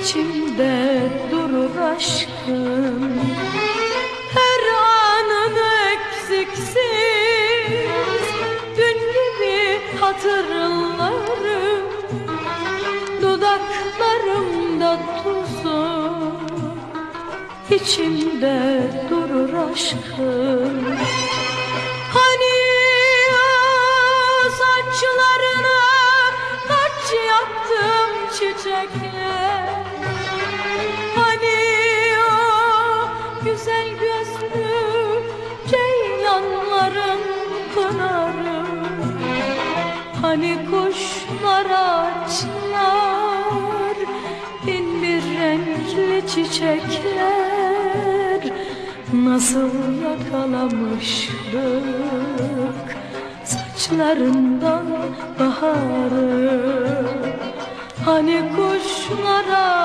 içimde durur aşkım. Her anını eksiksiz Dün gibi hatırlarım. Dudaklarımda tuzu içimde durur aşkım. Hani o saçlarına taç yaptım çiçekler pınarı Hani kuşlar açlar bin bir renkli çiçekler. Nasıl yakalamıştık saçlarından baharı. Hani kuşlar açlar